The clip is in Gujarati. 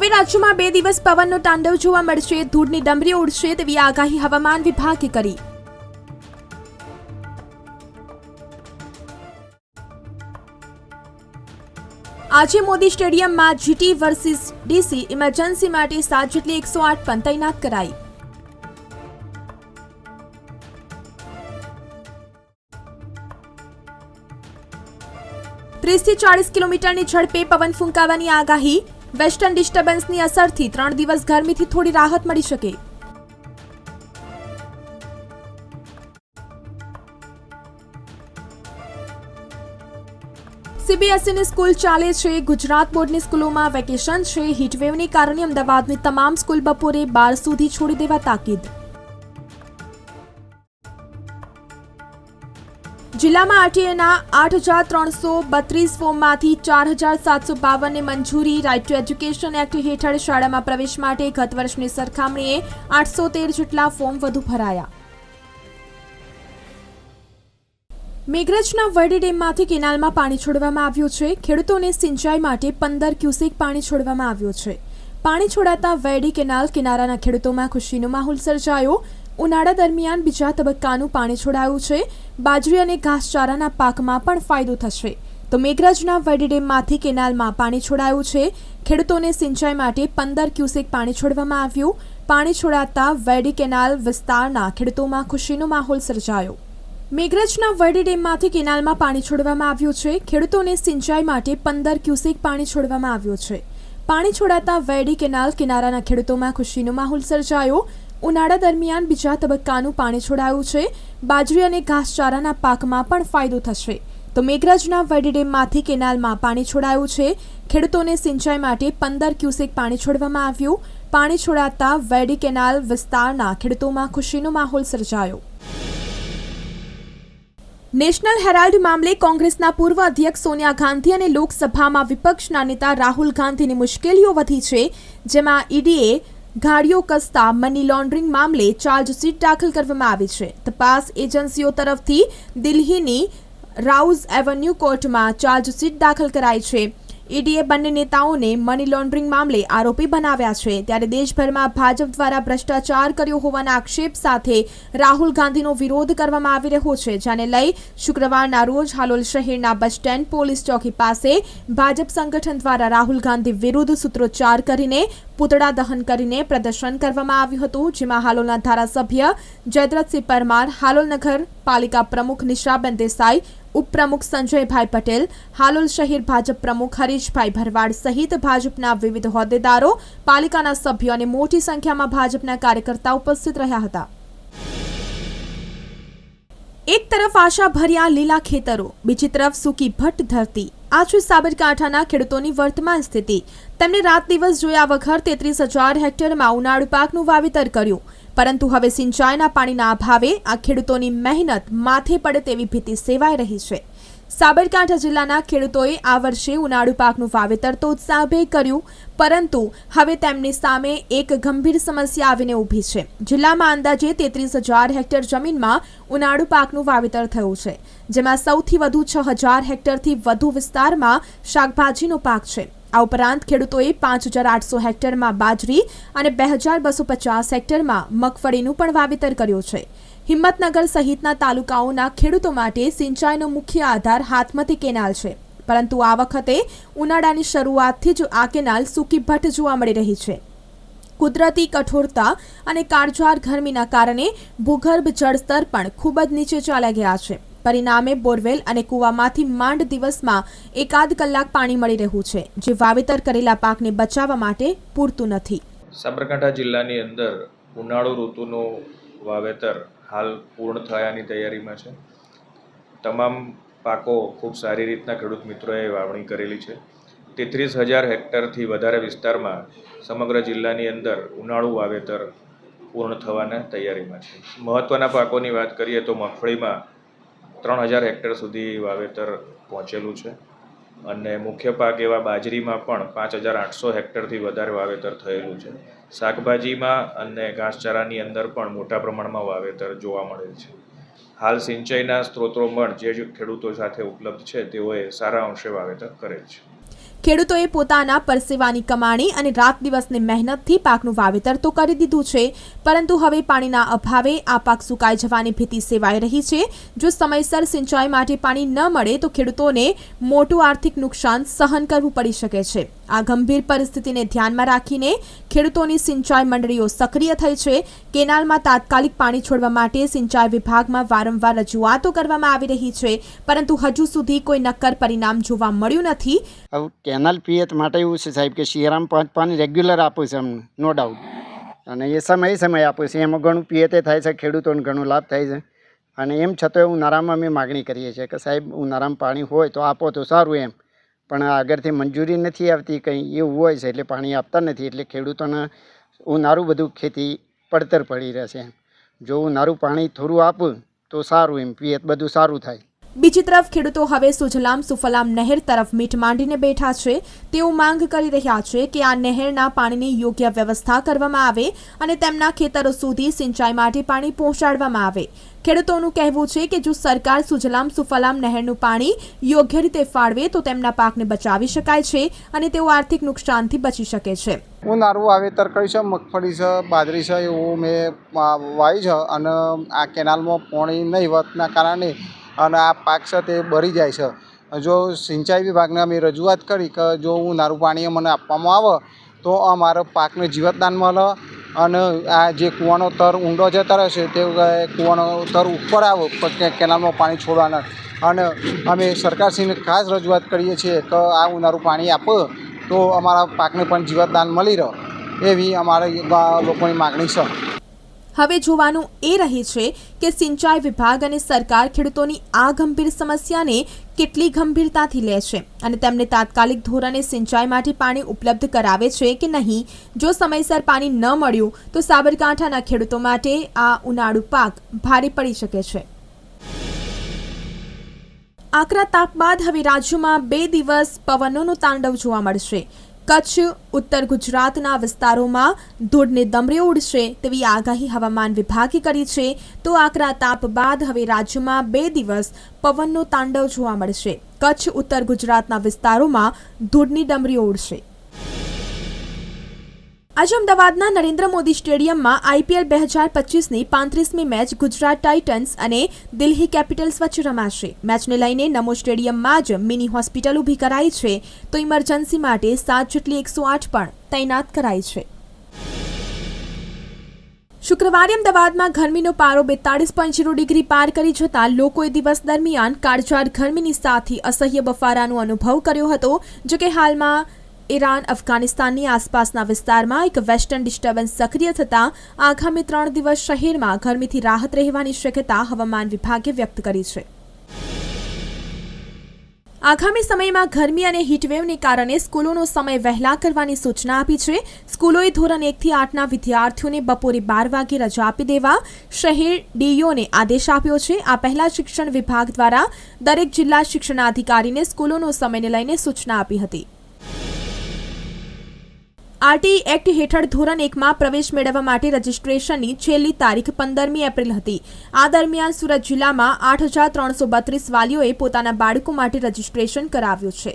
હવે રાજ્યમાં બે દિવસ પવનનો તાંડવ જોવા મળશે. ધૂળની ડમરી ઉડશે તેવી આગાહી હવામાન વિભાગે કરી. આજે મોદી સ્ટેડિયમમાં જીટી વર્સિસ ડીસી ઇમરજન્સી માટે સાત જેટલી એકસો આઠ પણ તૈનાત કરાઈ. ત્રીસથી ચાળીસ કિલોમીટરની ઝડપે પવન ફૂંકાવાની આગાહી વેસ્ટર્ન ડિસ્ટર્બન્સની અસરથી ત્રણ દિવસ ગરમીથી થોડી રાહત મળી શકે. સીબીએસઈની સ્કૂલ ચાલે છે. ગુજરાત બોર્ડની સ્કૂલોમાં વેકેશન છે. હીટવેવને કારણે અમદાવાદની તમામ સ્કૂલ બપોરે બાર સુધી છોડી દેવા તાકીદ. જિલ્લામાં આરટીએના આઠ હજાર ત્રણસો બત્રીસ ફોર્મમાંથી ચાર હજાર સાતસો બાવનને મંજૂરી. રાઇટ ટુ એજ્યુકેશન એક્ટ હેઠળ શાળામાં પ્રવેશ માટે ગત વર્ષની સરખામણીએ આઠસો તેર જેટલા ફોર્મ વધુ ભરાયા. મેઘરજના વરડી ડેમમાંથી કેનાલમાં પાણી છોડવામાં આવ્યું છે. ખેડૂતોને સિંચાઈ માટે પંદર ક્યુસેક પાણી છોડવામાં આવ્યું છે. પાણી છોડાતા વેડી કેનાલ કિનારાના ખેડૂતોમાં ખુશીનો માહોલ સર્જાયો. ઉનાળા દરમિયાન બીજા તબક્કાનું પાણી છોડાયું છે. બાજરી અને ઘાસચારાના પાકમાં પણ ફાયદો થશે. તો મેઘરજના વડીડેમમાંથી કેનાલમાં પાણી છોડાયું છે. ખેડૂતોને સિંચાઈ માટે પંદર ક્યુસેક પાણી છોડવામાં આવ્યું. પાણી છોડાતા વેડી કેનાલ વિસ્તારના ખેડૂતોમાં ખુશીનો માહોલ સર્જાયો. મેઘરજના વરડી ડેમમાંથી કેનાલમાં પાણી છોડવામાં આવ્યું છે. ખેડૂતોને સિંચાઈ માટે પંદર ક્યુસેક પાણી છોડવામાં આવ્યું છે. પાણી છોડાતા વેડી કેનાલ કિનારાના ખેડૂતોમાં ખુશીનો માહોલ સર્જાયો. ઉનાળા દરમિયાન બીજા તબક્કાનું પાણી છોડાયું છે. બાજરી અને ઘાસચારાના પાકમાં પણ ફાયદો થશે. તો મેઘરાજના વરડી ડેમમાંથી કેનાલમાં પાણી છોડાયું છે. ખેડૂતોને સિંચાઈ માટે પંદર ક્યુસેક પાણી છોડવામાં આવ્યું. પાણી છોડાતા વેડી કેનાલ વિસ્તારના ખેડૂતોમાં ખુશીનો માહોલ સર્જાયો. નેશનલ હેરાલ્ડ મામલે કોંગ્રેસના પૂર્વ અધ્યક્ષ સોનિયા ગાંધી અને લોકસભામાં વિપક્ષના નેતા રાહુલ ગાંધીની મુશ્કેલીઓ વધી છે, જેમાં ઈડીએ ગાડીઓ કસતા મની લોન્ડરિંગ મામલે ચાર્જશીટ દાખલ કરવામાં આવી છે. તપાસ એજન્સીઓ તરફથી દિલ્હીની રાઉઝ એવન્યુ કોર્ટમાં ચાર્જશીટ દાખલ કરાઈ છે. ઈડીએ બંને નેતાઓને મની લોન્ડરિંગ મામલે આરોપી બનાવ્યા છે. ત્યારે દેશભરમાં ભાજપ દ્વારા ભ્રષ્ટાચાર કર્યો હોવાના આક્ષેપ સાથે રાહુલ ગાંધીનો વિરોધ કરવામાં આવી રહ્યો છે, જેને લઈ શુક્રવારના રોજ હાલોલ શહેરના બસ સ્ટેન્ડ પોલીસ ચોકી પાસે ભાજપ સંગઠન દ્વારા રાહુલ ગાંધી વિરુદ્ધ સૂત્રોચ્ચાર કરીને પૂતળા દહન કરીને પ્રદર્શન કરવામાં આવ્યું હતું, જેમાં હાલોલના ધારાસભ્ય જયદ્રથસિંહ પરમાર, હાલોલ નગર પાલિકા પ્રમુખ નિશાબેન દેસાઈ, ઉપપ્રમુખ સંજયભાઈ પટેલ, હાલોલ શહેર ભાજપ પ્રમુખ હરીશભાઈ ભરવાડ સહિત ભાજપના વિવિધ હોદ્દેદારો, પાલિકાના સભ્યો અને મોટી સંખ્યામાં ભાજપના કાર્યકર્તા ઉપસ્થિત રહ્યા હતા. એક તરફ આશા ભર્યા લીલા ખેતરો, બીજી તરફ સૂકી ભટ્ટ ધરતી આ છે સાબરકાંઠાના ખેડૂતોની વર્તમાન સ્થિતિ. તેમણે રાત દિવસ જોયા વગર તેત્રીસ હજાર હેક્ટરમાં ઉનાળુ પાકનું વાવેતર કર્યું. પરંતુ હવે સિંચાઈના પાણીના અભાવે આ ખેડૂતોની મહેનત માથે પડે તેવી ભીતિ સેવાઈ રહી છે. સાબરકાંઠા જિલ્લાના ખેડૂતોએ આ વર્ષે ઉનાળુ પાકનું વાવેતર તો ઉત્સાહભેર કર્યું, પરંતુ હવે તેમની સામે એક ગંભીર સમસ્યા આવીને ઊભી છે. જિલ્લામાં અંદાજે તેત્રીસ હજાર હેક્ટર જમીનમાં ઉનાળુ પાકનું વાવેતર થયું છે, જેમાં સૌથી વધુ છ હજાર હેક્ટરથી વધુ વિસ્તારમાં શાકભાજીનો પાક છે. આ ઉપરાંત ખેડૂતોએ પાંચ હજાર આઠસો હેક્ટરમાં બાજરી અને બે હજાર બસો પચાસ હેક્ટરમાં મગફળીનું પણ વાવેતર કર્યું છે. હિંમતનગર સહિતના તાલુકાઓના ખેડૂતો માટે સિંચાઈનો મુખ્ય આધાર હાથમતી કેનાલ છે. પરંતુ આ વખતે ઉનાળાની શરૂઆતથી જ આ કેનાલ સૂકી ભટ્ટ જોવા મળી રહી છે. કુદરતી કઠોરતા અને કાળઝાળ ગરમીના કારણે ભૂગર્ભ જળસ્તર પણ ખૂબ જ નીચે ચાલ્યા ગયા છે. પરિણામે બોરવેલ અને કૂવામાંથી માંડ દિવસમાં એકાદ કલાક પાણી મળી રહ્યું છે, જે વાવેતર કરેલા પાકને બચાવવા માટે પૂરતું નથી. સાબરકાંઠા જિલ્લાની અંદર ઉનાળુ ઋતુનું વાવેતર હાલ પૂર્ણ થયાની તૈયારીમાં છે. તમામ પાકો ખૂબ સારી રીતના ખેડૂત મિત્રોએ વાવણી કરેલી છે. તેત્રીસ હજાર હેક્ટરથી વધારે વિસ્તારમાં સમગ્ર જિલ્લાની અંદર ઉનાળુ વાવેતર પૂર્ણ થવાના તૈયારીમાં છે. મહત્ત્વના પાકોની વાત કરીએ તો મગફળીમાં ત્રણ હજાર હેક્ટર સુધી વાવેતર પહોંચેલું છે. અને મુખ્ય પાક એવા બાજરીમાં પણ પાંચ હજાર આઠસો હેક્ટરથી વધારે વાવેતર થયેલું છે. શાકભાજીમાં અને ઘાસચારાની અંદર પણ મોટા પ્રમાણમાં વાવેતર જોવા મળેલ છે. હાલ સિંચાઈના સ્ત્રોતો પણ જે ખેડૂતો સાથે ઉપલબ્ધ છે, તેઓએ સારા અંશે વાવેતર કરેલ છે. ખેડૂતોએ પોતાના પરસેવાની કમાણી અને રાત દિવસની મહેનતથી પાકનું વાવેતર તો કરી દીધું છે, પરંતુ હવે પાણીના અભાવે આ પાક સુકાઈ જવાની ભીતિ સેવાઈ રહી છે. જો સમયસર સિંચાઈ માટે પાણી ન મળે તો ખેડૂતોને મોટું આર્થિક નુકસાન સહન કરવું પડી શકે છે. આ ગંભીર પરિસ્થિતિને ધ્યાનમાં રાખીને ખેડૂતોની સિંચાઈ મંડળીઓ સક્રિય થઈ છે. કેનાલમાં તાત્કાલિક પાણી છોડવા માટે સિંચાઈ વિભાગમાં વારંવાર રજૂઆતો કરવામાં આવી રહી છે, પરંતુ હજુ સુધી કોઈ નક્કર પરિણામ જોવા મળ્યું નથી. કેનાલ પિયત માટે એવું છે સાહેબ કે શિયારામ પાંચ પાણી રેગ્યુલર આપે છે અમને નો ડાઉટ અને એ સમય સમય આપે છે. એમાં ઘણું પિયતે થાય છે, ખેડૂતોને ઘણો લાભ થાય છે. અને એમ છતાં ઉનાળામાં અમે માગણી કરીએ છીએ કે સાહેબ ઉનાળામાં પાણી હોય તો આપો તો સારું એમ. પણ આગળથી મંજૂરી નથી આવતી, કંઈ એવું હોય છે, એટલે પાણી આપતા નથી, એટલે ખેડૂતોને ઉનાળું બધું ખેતી પડતર પડી રહેશે. જો ઉનાળું પાણી થોડું આપું તો સારું એમ, પિયત બધું સારું થાય. બીજી તરફ ખેડૂતો હવે સુજલામ સુફલામ નહેર તરફ મીટ માંડીને બેઠા છે. તેઓ માંગ કરી રહ્યા છે કે આ નહેરના પાણીની યોગ્ય વ્યવસ્થા કરવામાં આવે અને તેમના ખેતરો સુધી સિંચાઈ માટે પાણી પહોંચાડવામાં આવે. ખેડૂતોનું કહેવું છે કે જો સરકાર સુજલામ સુફલામ નહેરનું પાણી યોગ્ય રીતે ફાળવે તો તેમના પાકને બચાવી શકાય છે અને તેઓ આર્થિક નુકસાનથી બચી શકે છે. હું નારું વાવેતર કરી છે મગફળી છે, બાજરી છે, એવું મેં વાવી છે અને આ કેનાલમાં પાણી નહીં વધના કારણે અને આ પાક છે તે બળી જાય છે. જો સિંચાઈ વિભાગને અમે રજૂઆત કરી કે જો હું નારું પાણી મને આપવામાં આવે, તો અમારા પાકને જીવતદાન મળે અને આ જે કૂવાનો તર ઊંડો જતો રહેશે તે કૂવાનો તર ઉપર આવે પછી કેનાલમાં પાણી છોડવાના અને અમે સરકારશ્રીને ખાસ રજૂઆત કરીએ છીએ કે આ ઉનાળું પાણી આપો, તો અમારા પાકને પણ જીવતદાન મળી રહે, એવી અમારી લોકોની માગણી છે. હવે જોવાનું એ રહે છે કે સિંચાઈ વિભાગ અને સરકાર ખેડૂતોની આ ગંભીર સમસ્યાને કેટલી ગંભીરતાથી લે છે અને તેમને તાત્કાલિક ધોરણે સિંચાઈ માટે પાણી ઉપલબ્ધ કરાવે છે કે નહીં? જો સમયસર પાણી ન મળ્યું, તો સાબરકાંઠાના ખેડૂતો માટે આ ઉનાળુ પાક ભારે પડી શકે છે. આકરા તાપ બાદ હવે રાજ્યમાં બે દિવસ પવનોનું તાંડવ જોવા મળશે. કચ્છ, ઉત્તર ગુજરાતના વિસ્તારોમાં ધૂળને દમરે ઉડશે તેવી આગાહી હવામાન વિભાગે કરી છે. તો આકરા તાપ બાદ હવે રાજ્યમાં બે દિવસ પવનનો તાંડવ જોવા મળશે. કચ્છ, ઉત્તર ગુજરાતના વિસ્તારોમાં ધૂળની ડમરીઓ ઉડશે. આજે અમદાવાદના નરેન્દ્ર મોદી સ્ટેડિયમમાં આઈપીએલ બે હજાર પચીસની પાંત્રીસમી મેચ ગુજરાત ટાઇટન્સ અને દિલ્હી કેપિટલ્સ વચ્ચે રમાશે. મેચને લઈને નમો સ્ટેડિયમમાં જ મિની હોસ્પિટલ ઊભી કરાઈ છે. તો ઇમરજન્સી માટે સાત જેટલી એકસો આઠ પણ તૈનાત કરાઈ છે. શુક્રવારે અમદાવાદમાં ગરમીનો પારો બેતાળીસ પોઈન્ટ જીરો ડિગ્રી પાર કરી જતા લોકોએ દિવસ દરમિયાન કાળઝાળ ગરમીની સાથે અસહ્ય બફારાનો અનુભવ કર્યો હતો. જો કે હાલમાં ઈરાન, અફઘાનિસ્તાનની આસપાસના વિસ્તારમાં એક વેસ્ટર્ન ડિસ્ટર્બન્સ સક્રિય થતાં આગામી ત્રણ દિવસ શહેરમાં ગરમીથી રાહત રહેવાની શક્યતા હવામાન વિભાગે વ્યક્ત કરી છે. આગામી સમયમાં ગરમી અને હીટવેવને કારણે સ્કૂલોનો સમય વહેલા કરવાની સૂચના આપી છે. સ્કૂલોએ ધોરણ એકથી આઠના વિદ્યાર્થીઓને બપોરે બાર વાગે રજા આપી દેવા શહેર ડીઓને આદેશ આપ્યો છે. આ પહેલા શિક્ષણ વિભાગ દ્વારા દરેક જિલ્લા શિક્ષણાધિકારીને સ્કૂલોનો સમયને લઈને સૂચના આપી હતી. આરટી એક્ટ હેઠળ ધોરણ એકમાં પ્રવેશ મેળવવા માટે રજીસ્ટ્રેશનની છેલ્લી તારીખ પંદરમી એપ્રિલ હતી. આ દરમિયાન સુરત જિલ્લામાં આઠ હજાર ત્રણસો બત્રીસ વાલીઓએ પોતાના બાળકો માટે રજીસ્ટ્રેશન કરાવ્યું છે.